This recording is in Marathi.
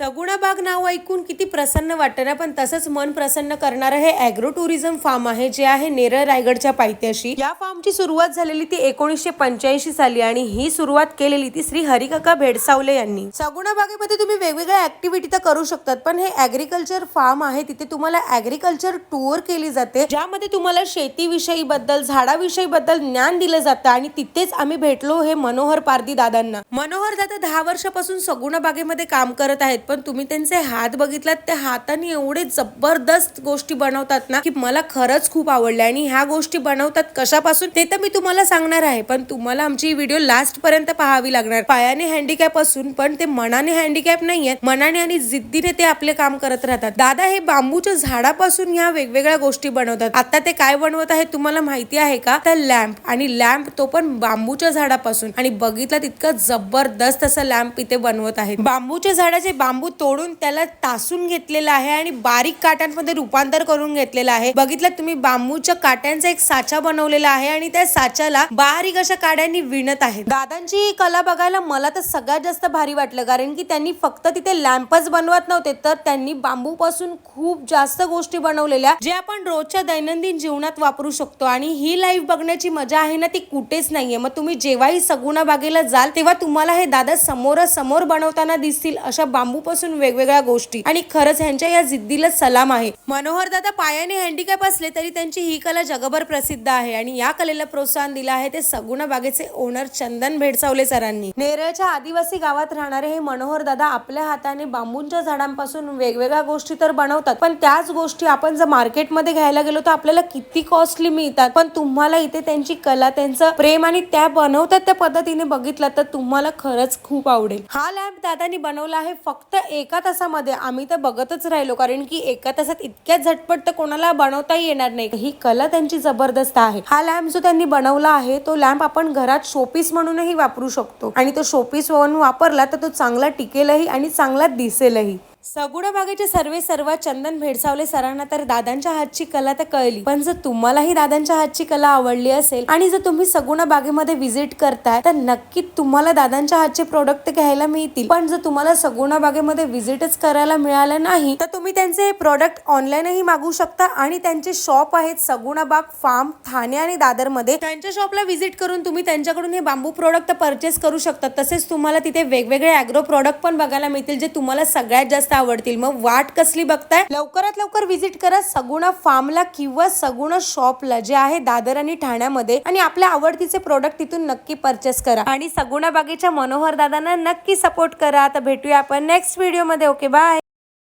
सगुणा बाग नाव ऐकून किती प्रसन्न वाटतं ना पण तसंच मन प्रसन्न करणारं हे अॅग्रो टुरिझम फार्म आहे जे आहे नेरळ रायगडच्या पायथ्याशी. या फार्मची सुरुवात झालेली ती एकोणीसशे पंच्याऐंशी साली आणि ही सुरुवात केलेली ती श्री हरिकाका भेडसावले यांनी. सगुणा बागेमध्ये तुम्ही वेगवेगळ्या ऍक्टिव्हिटी तर करू शकतात पण हे ऍग्रिकल्चर फार्म आहे तिथे तुम्हाला ऍग्रिकल्चर टूर केली जाते ज्यामध्ये तुम्हाला शेतीविषयी बद्दल झाडाविषयी बद्दल ज्ञान दिलं जातं आणि तिथेच आम्ही भेटलो हे मनोहर पारदी दादांना. मनोहर दादा दहा वर्षापासून सगुणा बागेमध्ये काम करत आहेत पण तुम्ही त्यांचे हात बघितलात त्या हाताने एवढे जबरदस्त गोष्टी बनवतात ना की मला खरंच खूप आवडल्या. आणि ह्या गोष्टी बनवतात कशापासून ते तर मी तुम्हाला सांगणार आहे. पण तुम्हाला आमची व्हिडिओ लास्ट पर्यंत पाहावी लागणार. पायाने हँडिकॅप असून पण ते मनाने हँडिकॅप नाहीयेत. मनाने आणि जिद्दीने ते आपले काम करत राहतात. दादा हे बांबूच्या झाडापासून ह्या वेगवेगळ्या गोष्टी बनवतात. आता ते काय बनवत आहे तुम्हाला माहिती आहे का? तर लॅम्प. आणि लॅम्प तो पण बांबूच्या झाडापासून. आणि बघितलं तितकं जबरदस्त असं लॅम्प इथे बनवत आहे बांबूच्या झाडाचे बांबू तोडून त्याला तासून घेतलेलं आहे आणि बारीक काट्यांमध्ये रूपांतर करून घेतलेलं आहे. बघितलं तुम्ही बांबूच्या काट्यांचा एक साचा बनवलेला आहे आणि त्या साच्याला बारीक अशा काड्यांनी विणत आहे दादांची ही कला बघायला मला तर सगळ्यात जास्त भारी वाटलं कारण की त्यांनी फक्त तिथे लॅम्पच बनवत नव्हते तर त्यांनी बांबू पासून खूप जास्त गोष्टी बनवलेल्या जे आपण रोजच्या दैनंदिन जीवनात वापरू शकतो. आणि ही लाईफ बघण्याची मजा आहे ना ती कुठेच नाहीये. मग तुम्ही जेव्हाही सगुणा बागेला जाल तेव्हा तुम्हाला हे दादा समोरासमोर बनवताना दिसतील अशा बांबू बांबूपासून वेगवेगळ्या गोष्टी. आणि खरंच ह्यांच्या या जिद्दीला सलाम आहे. मनोहर दादा पायाने हँडिकॅप असले तरी त्यांची ही कला जगभर प्रसिद्ध आहे. आणि या कलेला प्रोत्साहन दिलं आहे ते सगुणा बागेचे ओनर चंदन भेडसावले सरांनी. नेरळच्या आदिवासी गावात राहणारे हे मनोहर दादा आपल्या हाताने बांबूंच्या झाडांपासून वेगवेगळ्या गोष्टी तर बनवतात. पण त्याच गोष्टी आपण जर मार्केटमध्ये घ्यायला गेलो तर आपल्याला किती कॉस्टली मिळतात. पण तुम्हाला इथे त्यांची कला त्यांचं प्रेम आणि त्या बनवतात त्या पद्धतीने बघितलं तर तुम्हाला खरंच खूप आवडेल. हा लॅम्प दादानी बनवला आहे फक्त एका तासामध्ये. आम्ही तर बघतच राहिलो कारण की एका तासात इतक्या झटपट तर कोणाला बनवताही येणार नाही. ही कला त्यांची जबरदस्त आहे. हा लॅम्प जो त्यांनी बनवला आहे तो लॅम्प आपण घरात शोपीस म्हणूनही वापरू शकतो. आणि तो शोपीस म्हणून वापरला तर तो चांगला टिकेलही आणि चांगला दिसेलही. सगुणा बागेचे सर्वे सर्व चंदन भेडसावले सरांना तर दादांच्या हातची कला तर कळली. पण जर तुम्हालाही दादांच्या हातची कला आवडली असेल आणि जर तुम्ही सगुणा बागेमध्ये व्हिजिट करताय तर नक्की तुम्हाला दादांच्या हातचे प्रोडक्ट घ्यायला मिळतील. पण जर तुम्हाला सगुणा बागेमध्ये व्हिजिटच करायला मिळालं नाही तर तुम्ही त्यांचे प्रोडक्ट ऑनलाईनही मागवू शकता आणि त्यांचे शॉप आहेत सगुणाबाग फार्म ठाणे आणि दादरमध्ये. त्यांच्या शॉपला व्हिजिट करून तुम्ही त्यांच्याकडून हे बांबू प्रोडक्ट परचेस करू शकता. तसेच तुम्हाला तिथे वेगवेगळे अॅग्रो प्रोडक्ट पण बघायला मिळतील जे तुम्हाला सगळ्यात जास्त आवडतील. मग वाट कसली बघताय? लवकरात लवकर व्हिजिट करा सगुणा फार्मला किंवा सगुणा शॉपला जे आहे दादर आणि ठाण्यामध्ये. आणि आपल्या आवडतीचे प्रोडक्ट तिथून नक्की परचेस करा. आणि सगुणा बागेच्या मनोहर दादांना नक्की सपोर्ट करा. आता भेटूया आपण नेक्स्ट व्हिडिओमध्ये. Okay bye